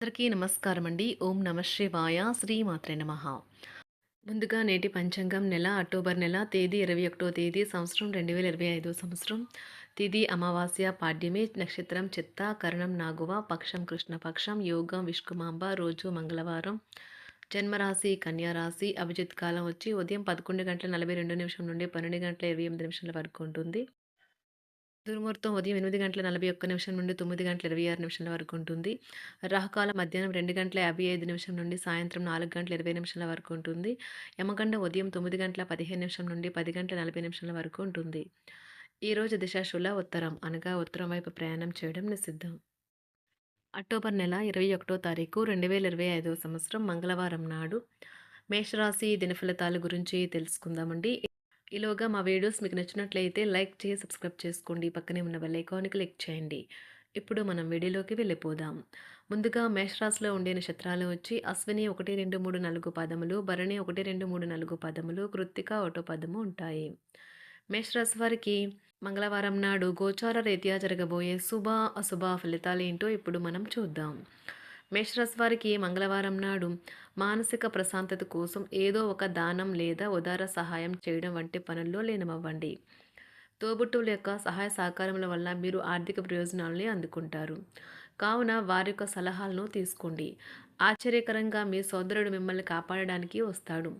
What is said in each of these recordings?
అందరికీ నమస్కారం అండి ఓం నమ శివాయ. శ్రీమాత్రే నమ. ముందుగా నేటి పంచాంగం నెల అక్టోబర్ నెల తేదీ ఇరవై ఒకటో తేదీ సంవత్సరం రెండు వేల ఇరవై ఐదో సంవత్సరం. తిథి అమావాస్య పాడ్యమి నక్షత్రం చిత్త కరణం నాగువ పక్షం కృష్ణపక్షం యోగం విష్కుమాంబ రోజు మంగళవారం. జన్మరాశి కన్యారాశి అభిజిత్ కాలం వచ్చి ఉదయం పదకొండు గంటల నలభై రెండు నిమిషం నుండి పన్నెండు గంటల ఇరవై ఎనిమిది నిమిషాల వరకు ఉంటుంది. దుర్ముహూర్తం ఉదయం ఎనిమిది గంటల నలభై ఒక్క నిమిషం నుండి తొమ్మిది గంటల ఇరవై ఆరు నిమిషాల వరకు ఉంటుంది. రాహుకాలం మధ్యాహ్నం రెండు గంటల యాభై ఐదు నిమిషం నుండి సాయంత్రం నాలుగు గంటల ఇరవై నిమిషాల వరకు ఉంటుంది. యమగండ ఉదయం తొమ్మిది గంటల పదిహేను నిమిషం నుండి పది గంటల నలభై నిమిషాల వరకు ఉంటుంది. ఈరోజు దిశాశుల ఉత్తరం అనగా ఉత్తరం వైపు ప్రయాణం చేయడం నిషిద్ధం. అక్టోబర్ నెల ఇరవై ఒకటో తారీఖు రెండు వేల ఇరవై ఐదవ సంవత్సరం మంగళవారం నాడు మేషరాశి దినఫలితాల గురించి తెలుసుకుందామండి. ఈలోగా మా వీడియోస్ మీకు నచ్చినట్లయితే లైక్ చేసి సబ్స్క్రైబ్ చేసుకోండి. పక్కనే ఉన్న బెల్ ఐకాన్కి క్లిక్ చేయండి. ఇప్పుడు మనం వీడియోలోకి వెళ్ళిపోదాం. ముందుగా మేషరాశిలో ఉండే నక్షత్రాలు వచ్చి అశ్విని ఒకటి రెండు మూడు నాలుగు పదములు భరణి ఒకటి రెండు మూడు నాలుగు పదములు కృత్తిక ఒకటో పదము ఉంటాయి. మేషరాశి వారికి మంగళవారం నాడు గోచార రీత్యా జరగబోయే శుభ అశుభ ఫలితాలు ఏంటో ఇప్పుడు మనం చూద్దాం. మేషరాశి వారికి మంగళవారం నాడు మానసిక ప్రశాంతత కోసం ఏదో ఒక దానం లేదా ఉదార సహాయం చేయడం వంటి పనుల్లో లీనమవ్వండి. తోబుట్టువుల యొక్క సహాయ సహకారముల వల్ల మీరు ఆర్థిక ప్రయోజనాలని అందుకుంటారు. కావున వారి యొక్క సలహాలను తీసుకోండి. ఆశ్చర్యకరంగా మీ సోదరుడు మిమ్మల్ని కాపాడడానికి వస్తాడు.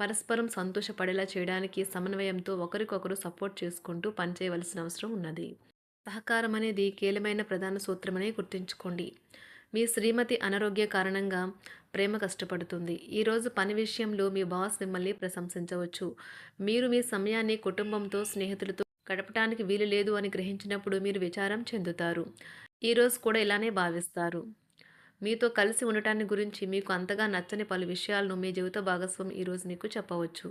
పరస్పరం సంతోషపడేలా చేయడానికి సమన్వయంతో ఒకరికొకరు సపోర్ట్ చేసుకుంటూ పనిచేయవలసిన అవసరం ఉన్నది. సహకారం అనేది కీలమైన ప్రధాన సూత్రమని గుర్తుంచుకోండి. మీ శ్రీమతి అనారోగ్య కారణంగా ప్రేమ కష్టపడుతుంది. ఈరోజు పని విషయంలో మీ బాస్ మిమ్మల్ని ప్రశంసించవచ్చు. మీరు మీ సమయాన్ని కుటుంబంతో స్నేహితులతో గడపడానికి వీలు లేదు అని గ్రహించినప్పుడు మీరు విచారం చెందుతారు. ఈరోజు కూడా ఇలానే భావిస్తారు. మీతో కలిసి ఉండటాన్ని గురించి మీకు అంతగా నచ్చని పలు విషయాలను మీ జీవిత భాగస్వామి ఈరోజు మీకు చెప్పవచ్చు.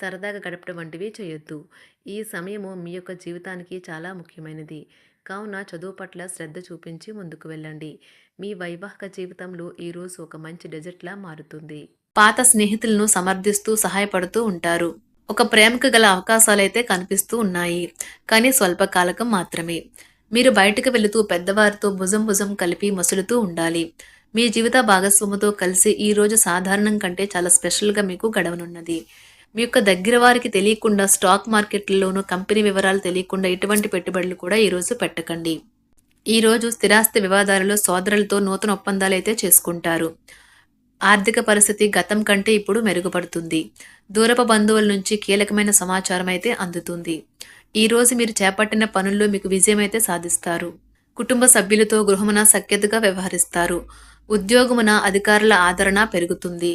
సరదాగా గడపడం వంటివి చేయొద్దు. ఈ సమయము మీ యొక్క జీవితానికి చాలా ముఖ్యమైనది. కావున చదువు పట్ల శ్రద్ధ చూపించి ముందుకు వెళ్ళండి. మీ వైవాహిక జీవితంలో ఈరోజు ఒక మంచి డెజర్ట్లా మారుతుంది. పాత స్నేహితులను సమర్థిస్తూ సహాయపడుతూ ఉంటారు. ఒక ప్రేమకు గల అవకాశాలైతే కనిపిస్తూ ఉన్నాయి. కానీ స్వల్పకాలకం మాత్రమే. మీరు బయటకు వెళుతూ పెద్దవారితో భుజం భుజం కలిపి మసులుతూ ఉండాలి. మీ జీవిత భాగస్వాముతో కలిసి ఈ రోజు సాధారణం కంటే చాలా స్పెషల్గా మీకు గడవనున్నది. మీ యొక్క దగ్గర వారికి తెలియకుండా స్టాక్ మార్కెట్లలోనూ కంపెనీ వివరాలు తెలియకుండా ఎటువంటి పెట్టుబడులు కూడా ఈరోజు పెట్టకండి. ఈరోజు స్థిరాస్తి వివాదాలలో సోదరులతో నూతన ఒప్పందాలు అయితే చేసుకుంటారు. ఆర్థిక పరిస్థితి గతం కంటే ఇప్పుడు మెరుగుపడుతుంది. దూరపు బంధువుల నుంచి కీలకమైన సమాచారం అయితే అందుతుంది. ఈ రోజు మీరు చేపట్టిన పనుల్లో మీకు విజయం అయితే సాధిస్తారు. కుటుంబ సభ్యులతో గృహమున సఖ్యతగా వ్యవహరిస్తారు. ఉద్యోగమున అధికారుల ఆదరణ పెరుగుతుంది.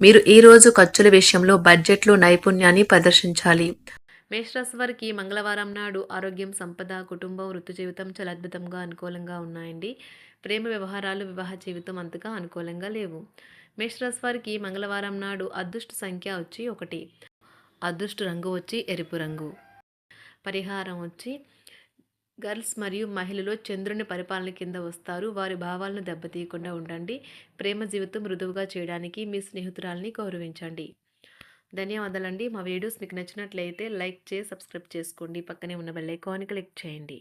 మీరు ఈ రోజు ఖర్చుల విషయంలో బడ్జెట్లో నైపుణ్యాన్ని ప్రదర్శించాలి. మేషరాశి వారికి మంగళవారం నాడు ఆరోగ్యం సంపద కుటుంబం వృత్తి జీవితం చాలా అద్భుతంగా అనుకూలంగా ఉన్నాయండి. ప్రేమ వ్యవహారాలు వివాహ జీవితం అంతగా అనుకూలంగా లేవు. మేషరాశి వారికి మంగళవారం నాడు అదృష్ట సంఖ్య వచ్చి ఒకటి. అదృష్ట రంగు వచ్చి ఎరుపు రంగు. పరిహారం వచ్చి గర్ల్స్ మరియు మహిళలు చంద్రుని పరిపాలన కింద వస్తారు. వారి భావాలను దెబ్బతీయకుండా ఉండండి. ప్రేమ జీవితం మృదువుగా చేయడానికి మీ స్నేహితురాల్ని గౌరవించండి. ధన్యవాదాలండి. మా వీడియోస్ మీకు నచ్చినట్లయితే లైక్ చేసి సబ్స్క్రైబ్ చేసుకోండి. పక్కనే ఉన్న బెల్ ఐకాన్ని క్లిక్ చేయండి.